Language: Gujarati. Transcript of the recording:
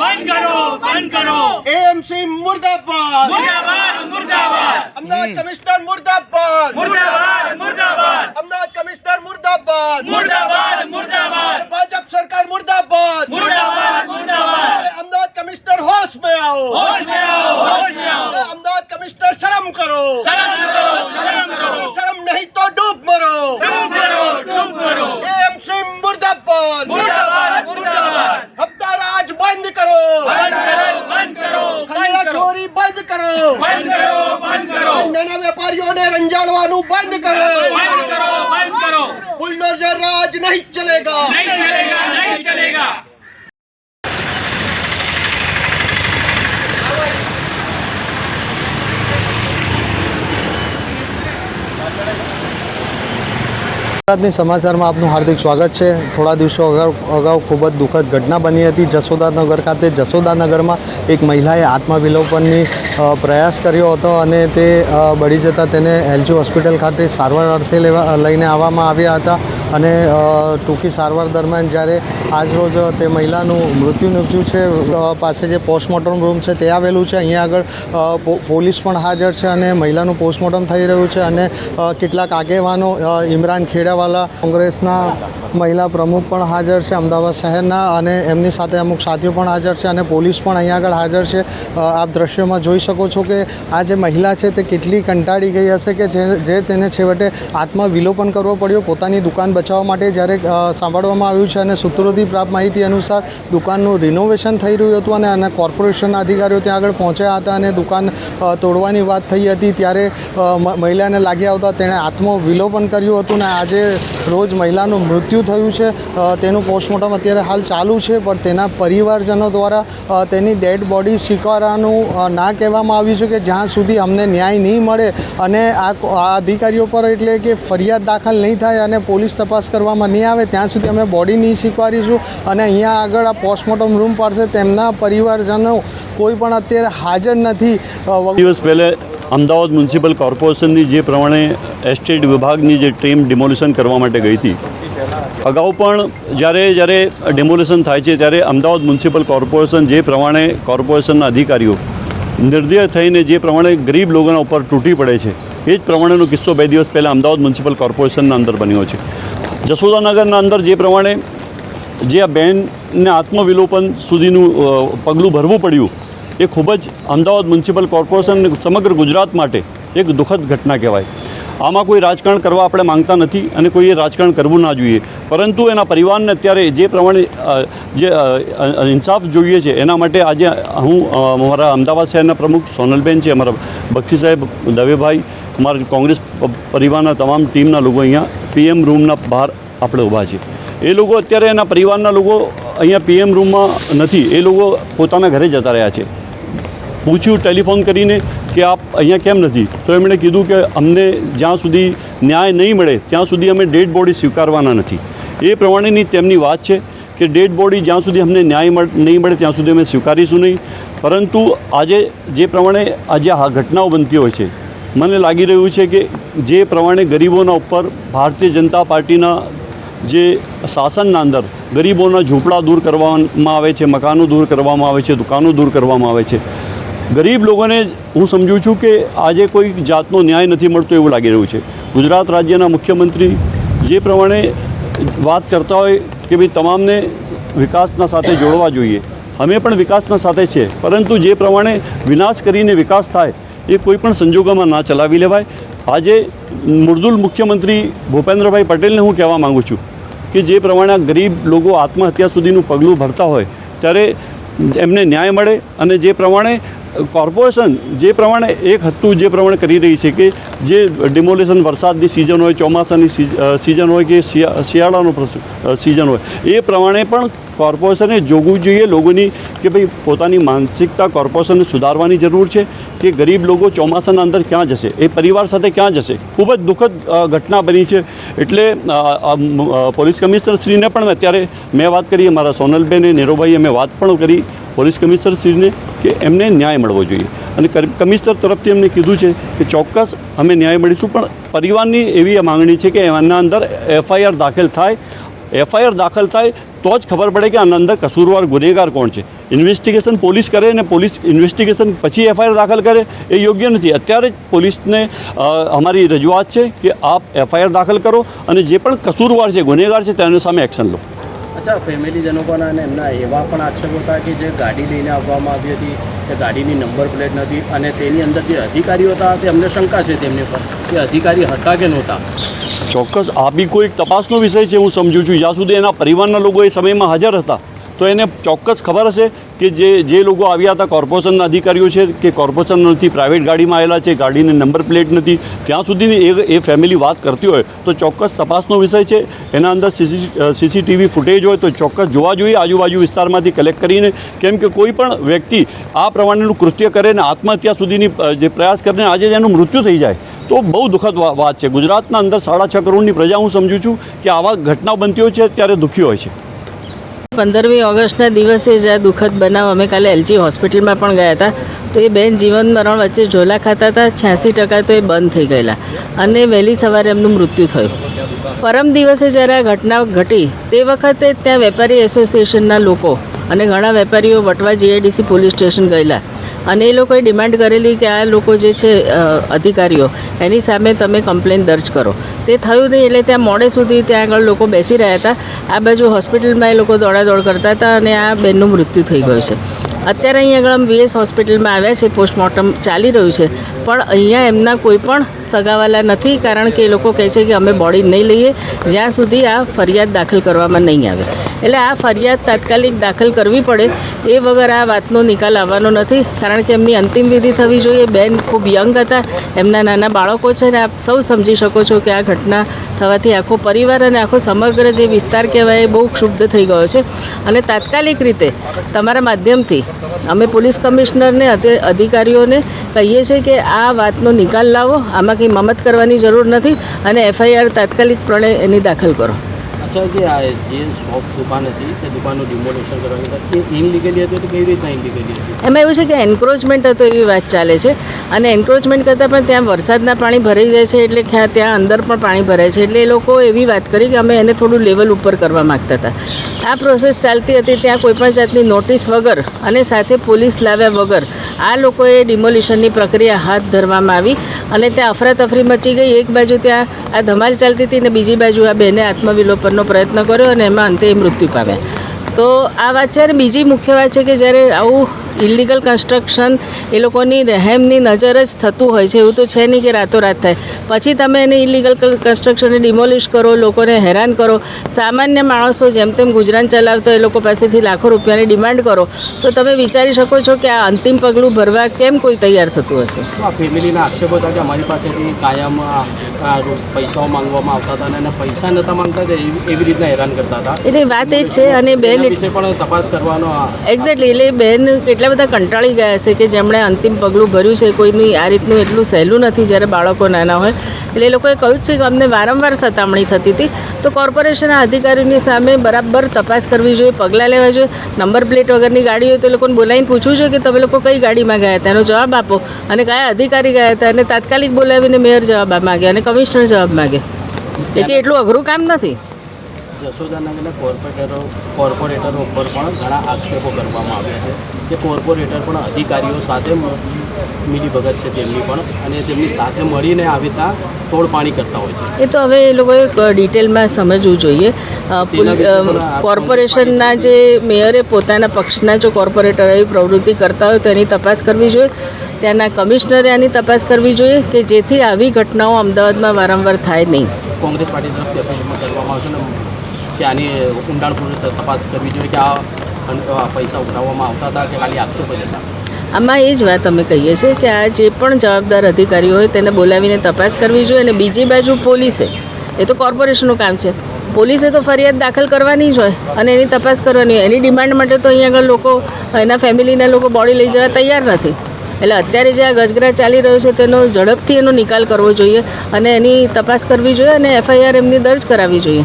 बंद करो बंद करो। एएमसी मुर्दाबाद। मुर्दाबाद मुर्दाबाद। अहमदाबाद हम्म। कमिश्नर मुर्दाबाद। मुर्दाबाद मुर्दाबाद। अहमदाबाद कमिश्नर मुर्दाबाद। मुर्दाबाद मुर्दाबाद। भाजपा सरकार मुर्दाबाद। मुर्दाबाद मुर्दाबाद। अहमदाबाद कमिश्नर होश में आओ। होश में आओ होश में आओ। अहमदाबाद कमिश्नर शर्म करो। शर्म રંજાડવાનું બંધ કરો બંધ કરો બંધ કરો બુલડોઝર રાજ નહીં ચલેગા नहीं चलेगा नहीं चलेगा ગુજરાતની સમાચારમાં આપનું હાર્દિક સ્વાગત છે. થોડા દિવસો અગાઉ અગાઉ ખૂબ જ દુઃખદ ઘટના બની હતી. જસોદાનગર ખાતે જસોદાનગરમાં એક મહિલાએ આત્મવિલોપનની પ્રયાસ કર્યો હતો અને તે બળી જતાં તેને એલજી હોસ્પિટલ ખાતે સારવાર અર્થે લેવા લઈને આવવામાં આવ્યા હતા અને ટૂંકી સારવાર દરમિયાન જ્યારે આજરોજ તે મહિલાનું મૃત્યુ નિપજ્યું છે પાસે જે પોસ્ટમોર્ટમ રૂમ છે તે આવેલું છે. અહીંયા આગળ પોલીસ પણ હાજર છે અને મહિલાનું પોસ્ટમોર્ટમ થઈ રહ્યું છે અને કેટલાક આગેવાનો ઇમરાન ઇમરાન ખેડાવાલા કોંગ્રેસના મહિલા પ્રમુખ પણ હાજર છે અમદાવાદ શહેરના અને એમની સાથે અમુક સાથીઓ પણ હાજર છે અને પોલીસ પણ અહીંયા આગળ હાજર છે. આપ દ્રશ્યોમાં જોઈ શકો છો કે આ જે મહિલા છે તે કેટલી કંટાળી ગઈ હશે કે જે તેને છેવટે આત્મવિલોપન કરવો પડ્યો. પોતાની દુકાન બચાવવા માટે જ્યારે સાંભળવામાં આવ્યું છે અને સૂત્રોથી પ્રાપ્ત માહિતી અનુસાર દુકાનનું રિનોવેશન થઈ રહ્યું હતું અને અને કોર્પોરેશનના અધિકારીઓ ત્યાં આગળ પહોંચ્યા હતા અને દુકાન તોડવાની વાત થઈ હતી. ત્યારે મહિલાને લાગી આવતા તેણે આત્મવિલોપન કર્યું હતું ને આજે રોજ મહિલાનું મૃત્યુ થયું છે. તેનું પોસ્ટમોર્ટમ અત્યારે હાલ ચાલુ છે, પણ તેના પરિવારજનો દ્વારા તેની ડેડ બોડી સ્વીકારવાનું ના કહેવામાં આવ્યું છે કે જ્યાં સુધી અમને ન્યાય નહીં મળે અને આ અધિકારીઓ પર એટલે કે ફરિયાદ દાખલ નહીં થાય અને પોલીસ તપાસ કરવામાં નહીં આવે, ત્યાં સુધી અમે બોડી નહીં સ્વીકારીશું. અને અહીંયા આગળ આ પોસ્ટમોર્ટમ રૂમ પાસે તેમના પરિવારજનો કોઈ પણ અત્યારે હાજર નથી. દિવસ પહેલે અમદાવાદ મ્યુનિસિપલ કોર્પોરેશનની જે પ્રમાણે એસ્ટેટ વિભાગની જે ટીમ ડિમોલિશન કરવા માટે ગઈ હતી અગાઉ પણ જ્યારે જ્યારે ડેમોલેશન થાય છે, ત્યારે અમદાવાદ મ્યુનિસિપલ કોર્પોરેશન જે પ્રમાણે કોર્પોરેશનના અધિકારીઓ નિર્દય થઈને જે પ્રમાણે ગરીબ લોકોના ઉપર તૂટી પડે છે, એ જ પ્રમાણેનો કિસ્સો બે દિવસ પહેલાં અમદાવાદ મ્યુનિસિપલ કોર્પોરેશનના અંદર બન્યો છે. જશોદાનગરના અંદર જે પ્રમાણે જે આ બેનને આત્મવિલોપન સુધીનું પગલું ભરવું પડ્યું, એ ખૂબ જ અમદાવાદ મ્યુનિસિપલ કોર્પોરેશન સમગ્ર ગુજરાત માટે એક દુઃખદ ઘટના કહેવાય. આમાં કોઈ રાજકારણ કરવા આપણે માંગતા નથી અને કોઈએ રાજકારણ કરવું ના જોઈએ. પરંતુ એના પરિવારને અત્યારે જે પ્રમાણે જે ઇન્સાફ જોઈએ છે, એના માટે આજે હું અમારા અમદાવાદ શહેરના પ્રમુખ સોનલબેન છે, અમારા બક્ષી સાહેબ દવેભાઈ, અમારા કોંગ્રેસ પરિવારના તમામ ટીમના લોકો અહીંયા પીએમ રૂમના બહાર આપણે ઊભા છે. એ લોકો અત્યારે એના પરિવારના લોકો અહીંયા પીએમ રૂમમાં નથી, એ લોકો પોતાના ઘરે જતા રહ્યા છે. પૂછ્યું, ટેલિફોન કરીને કે આપ અહીંયા કેમ નથી? તો એમણે કીધું કે અમને જ્યાં સુધી ન્યાય નહીં મળે, ત્યાં સુધી અમે ડેડ બોડી સ્વીકારવાના નથી. એ પ્રમાણેની તેમની વાત છે કે ડેડ બોડી જ્યાં સુધી અમને ન્યાય નહીં મળે, ત્યાં સુધી અમે સ્વીકારીશું નહીં. પરંતુ આજે જે પ્રમાણે આજે આ ઘટનાઓ બનતી હોય છે, મને લાગી રહ્યું છે કે જે પ્રમાણે ગરીબોના ઉપર ભારતીય જનતા પાર્ટીના જે શાસનના અંદર ગરીબોના ઝૂંપડા દૂર કરવામાં આવે છે, મકાનો દૂર કરવામાં આવે છે, દુકાનો દૂર કરવામાં આવે છે ગરીબ લોકોને હું સમજું છું કે આજે કોઈ જાતનો ન્યાય નથી મળતો એવું લાગી રહ્યું છે. ગુજરાત રાજ્યના મુખ્યમંત્રી જે પ્રમાણે વાત કરતા હોય કે ભાઈ તમામને વિકાસના સાથે જોડવા જોઈએ. અમે પણ વિકાસના સાથે છે. પરંતુ જે પ્રમાણે વિનાશ કરીને વિકાસ થાય એ કોઈ પણ સંજોગોમાં ના ચલાવી લેવાય. આજે મૃદુલ મુખ્યમંત્રી ભૂપેન્દ્રભાઈ પટેલને હું કહેવા માગું છું કે જે પ્રમાણે ગરીબ લોકો આત્મહત્યા સુધીનું પગલું ભરતા હોય, ત્યારે એમને ન્યાય મળે અને જે પ્રમાણે કોર્પોરેશન જે પ્રમાણે એક હતું જે પ્રમાણે કરી રહી છે કે જે ડિમોલેશન વરસાદની સિઝન હોય, ચોમાસાની સિઝન હોય કે શિયાળાનો સિઝન હોય, એ પ્રમાણે પણ કોર્પોરેશને જોગવું જોઈએ લોકોની કે ભાઈ પોતાની માનસિકતા કોર્પોરેશનને સુધારવાની જરૂર છે કે ગરીબ લોકો ચોમાસાના અંદર ક્યાં જશે, એ પરિવાર સાથે ક્યાં જશે. ખૂબ જ દુઃખદ ઘટના બની છે. એટલે પોલીસ કમિશનર શ્રીને પણ અત્યારે મેં વાત કરી, અમારા સોનલબેન નીરોભાઈ મેં વાત પણ કરી. પોલીસ કમિશનર શ્રીને કે એમને ન્યાય મળવો જોઈએ. અને કમિશનર તરફથી એમને કીધું છે કે ચોક્કસ અમે ન્યાય મળીશું, પણ પરિવારની એવી માંગણી છે કે એના અંદર એફઆઈઆર દાખલ થાય. એફઆઈઆર દાખલ થાય તો જ ખબર પડે કે આના અંદર કસૂરવાર ગુનેગાર કોણ છે. ઇન્વેસ્ટિગેશન પોલીસ કરે અને પોલીસ ઇન્વેસ્ટિગેશન પછી એફઆઈઆર દાખલ કરે એ યોગ્ય નથી. અત્યારે જ પોલીસને અમારી રજૂઆત છે કે આપ એફઆઈઆર દાખલ કરો અને જે પણ કસૂરવાર છે, ગુનેગાર છે, તેની સામે એક્શન લો. અચ્છા ફેમિલીજનો પણ અને એમના એવા પણ આક્ષેપો હતા કે જે ગાડી લઈને આવવામાં આવી હતી, તે ગાડીની નંબર પ્લેટ નથી અને તેની અંદર જે અધિકારીઓ હતા, તે અમને શંકા છે તેમની પર કે અધિકારી હતા કે નહોતા. ચોક્કસ, આ બી કોઈ તપાસનો વિષય છે, હું સમજુ છું. જ્યાં સુધી એના પરિવારના લોકો એ સમયમાં હાજર હતા તો એને ચોક્કસ ખબર હશે કે જે જે લોકો આવ્યા હતા કોર્પોરેશનના અધિકારીઓ છે કે કોર્પોરેશન નથી, પ્રાઇવેટ ગાડીમાં આવેલા છે, ગાડીને નંબર પ્લેટ નથી, ત્યાં સુધીની એ એ ફેમિલી વાત કરતી હોય તો ચોક્કસ તપાસનો વિષય છે. એના અંદર સીસીટીવી ફૂટેજ હોય તો ચોક્કસ જોવા જોઈએ. આજુબાજુ વિસ્તારમાંથી કલેક્ટ કરીને કેમ કે કોઈ પણ વ્યક્તિ આ પ્રમાણેનું કૃત્ય કરે ને આત્મહત્યા સુધીની જે પ્રયાસ કરીને આજે એનું મૃત્યુ થઈ જાય, તો બહુ દુઃખદ વાત છે. ગુજરાતના અંદર સાડા છ કરોડની પ્રજા હું સમજું છું કે આવા ઘટનાઓ બનતી હોય છે ત્યારે દુઃખી હોય છે. પંદરમી ઓગસ્ટના દિવસે જ આ દુઃખદ બનાવ અમે કાલે એલજી હોસ્પિટલમાં પણ ગયા હતા. તો એ બેન જીવન મરણ વચ્ચે ઝોલા ખાતા હતા, છ્યાસી ટકા તો એ બંધ થઈ ગયેલા. અને વહેલી સવારે એમનું મૃત્યુ થયું. પરમ દિવસે જ્યારે આ ઘટના ઘટી, તે વખતે ત્યાં વેપારી એસોસિએશનના લોકો અને ઘણા વેપારીઓ વટવા જીઆઈડીસી પોલીસ સ્ટેશન ગયેલા. અને એ લોકોએ ડિમાન્ડ કરેલી કે આ લોકો જે છે અધિકારીઓ, એની સામે તમે કમ્પ્લેન દર્જ કરો. તે થયું નહીં એટલે ત્યાં મોડે સુધી ત્યાં આગળ લોકો બેસી રહ્યા હતા. આ બાજુ હોસ્પિટલમાં એ લોકો દોડાદોડ કરતા હતા અને આ બેનનું મૃત્યુ થઈ ગયું છે. અત્યારે અહીંયા આગળ વીએસ હોસ્પિટલમાં આવ્યા છે, પોસ્ટમોર્ટમ ચાલી રહ્યું છે. પણ અહીંયા એમના કોઈ પણ સગાવાલા નથી, કારણ કે એ લોકો કહે છે કે અમે બોડી નહીં લઈએ, જ્યાં સુધી આ ફરિયાદ દાખલ કરવામાં નહીં આવે. એટલે આ ફરિયાદ તાત્કાલિક દાખલ કરવી પડે. એ વગર આ વાતનો નિકાલ આવવાનો નથી. કારણ કે એમની અંતિમ વિધિ થવી જોઈએ. બેન ખૂબ યંગ હતા. એમના નાના બાળકો છે ને આપ સૌ સમજી શકો છો કે આ ઘટના થવાથી આખો પરિવાર અને આખો સમગ્ર જે વિસ્તાર કહેવાય એ બહુ ક્ષુબ્ધ થઈ ગયો છે. અને તાત્કાલિક રીતે તમારા માધ્યમથી અમે પોલીસ કમિશનરને અધિકારીઓને કહીએ છીએ કે આ વાતનો નિકાલ લાવો. આમાં કંઈ મમત કરવાની જરૂર નથી અને એફઆઈઆર તાત્કાલિકપણે એની દાખલ કરો. અચ્છા જે આ જે શોપ દુકાન હતી, તે દુકાનનું ડિમોલેશન કરવાની હતી. એ ઇનલીગલી હતી તો કેવી રીતના ઇનલીગલી હતી? એમાં એવું છે કે એન્ક્રોચમેન્ટ હતો એવી વાત ચાલે છે. અને એન્ક્રોચમેન્ટ કરતાં પણ ત્યાં વરસાદના પાણી ભરાઈ જાય છે એટલે ત્યાં અંદર પણ પાણી ભરાય છે. એટલે એ લોકો એવી વાત કરી કે અમે એને થોડું લેવલ ઉપર કરવા માગતા હતા. આ પ્રોસેસ ચાલતી હતી ત્યાં કોઈપણ જાતની નોટિસ વગર અને સાથે પોલીસ લાવ્યા વગર આ લોકોએ ડિમોલિશનની પ્રક્રિયા હાથ ધરવામાં આવી અને ત્યાં અફરાતફરી મચી ગઈ. એક બાજુ ત્યાં આ ધમાલ ચાલતી હતી ને બીજી બાજુ આ બેને આત્મવિલોપનનો પ્રયત્ન કર્યો અને એમાં અંતે મૃત્યુ પામ્યા. તો આ વાત છે અને બીજી મુખ્ય વાત છે કે જ્યારે આવું ઇલિગલ કન્સ્ટ્રક્શન એ લોકોની રહેમની નજર જ થતું હોય છે એવું તો છે નહીં કે રાતોરાત થાય. પછી તમે એને ઇલીગલ કન્સ્ટ્રક્શનને ડિમોલિશ કરો લોકોને હેરાન કરો સામાન્ય માણસો જેમ તેમ ગુજરાન ચલાવતો એ લોકો પાસેથી લાખો રૂપિયાની ડિમાન્ડ કરો તો તમે વિચારી શકો છો કે આ અંતિમ પગલું ભરવા કેમ કોઈ તૈયાર થતું હશે? ફેમિલીના આક્ષેપો હતા કે અમારી પાસેથી કાયમ પૈસાઓ માંગવામાં આવતા હતા અને પૈસા નહોતા માંગતા એવી રીતના હેરાન કરતા હતા. એટલે વાત એ જ છે અને બેન વિશે પણ તપાસ કરવાનો એક્ઝેક્ટલી એટલે બેન કેટલા બધા કંટાળી ગયા છે કે જેમણે અંતિમ પગલું ભર્યું છે, કોઈની આ રીતનું એટલું સહેલું નથી જ્યારે બાળકો નાના હોય. એટલે એ લોકોએ કહ્યું છે કે અમને વારંવાર સતામણી થતી હતી. તો કોર્પોરેશનના અધિકારીઓની સામે બરાબર તપાસ કરવી જોઈએ, પગલાં લેવા જોઈએ. નંબર પ્લેટ વગરની ગાડી હોય તો એ લોકોને બોલાવીને પૂછવું જોઈએ કે તમે લોકો કઈ ગાડીમાં ગયા હતા? એનો જવાબ આપો. અને કયા અધિકારી ગયા હતા? અને તાત્કાલિક બોલાવીને મેયર જવાબ માગે અને કમિશનર જવાબ માગે. એટલે એટલું અઘરું કામ નથી. જશોદાનગરના કોર્પોરેટરો કોર્પોરેટરો ઉપર પણ ઘણા આક્ષેપો કરવામાં આવ્યા છે કે કોર્પોરેટર પણ અધિકારીઓ સાથે મિલીભગત છે તેમની પણ અને તેમની સાથે મળીને આવી ત્યાં તોડપાણી કરતા હોય છે. એ તો હવે એ લોકોએ ડિટેલમાં સમજવું જોઈએ. કોર્પોરેશનના જે મેયરે પોતાના પક્ષના જો કોર્પોરેટર એવી પ્રવૃત્તિ કરતા હોય તો એની તપાસ કરવી જોઈએ. ત્યાંના કમિશનરે આની તપાસ કરવી જોઈએ કે જેથી આવી ઘટનાઓ અમદાવાદમાં વારંવાર થાય નહીં. કોંગ્રેસ પાર્ટી તરફથી અપીલમાં કરવામાં આવશે ને? કે આની ઊંડાણપૂર્વક તપાસ કરવી જોઈએ કે આ પૈસા ઉઠાવવામાં આવતા હતા કે ખાલી આક્ષેપ જ હતા? આમાં એ જ વાત અમે કહીએ છીએ કે આ જે પણ જવાબદાર અધિકારીઓ હોય તેને બોલાવીને તપાસ કરવી જોઈએ અને બીજી બાજુ પોલીસે, એ તો કોર્પોરેશનનું કામ છે, પોલીસે તો ફરિયાદ દાખલ કરવાની જ હોય અને એની તપાસ કરવાની હોય. એની ડિમાન્ડ માટે તો અહીંયા આગળ લોકો, એના ફેમિલીના લોકો બોડી લઈ જવા તૈયાર નથી. એટલે અત્યારે જે આ ગજગરા ચાલી રહ્યો છે તેનો ઝડપથી એનો નિકાલ કરવો જોઈએ અને એની તપાસ કરવી જોઈએ અને એફઆઈઆર એમની દર્જ કરાવવી જોઈએ.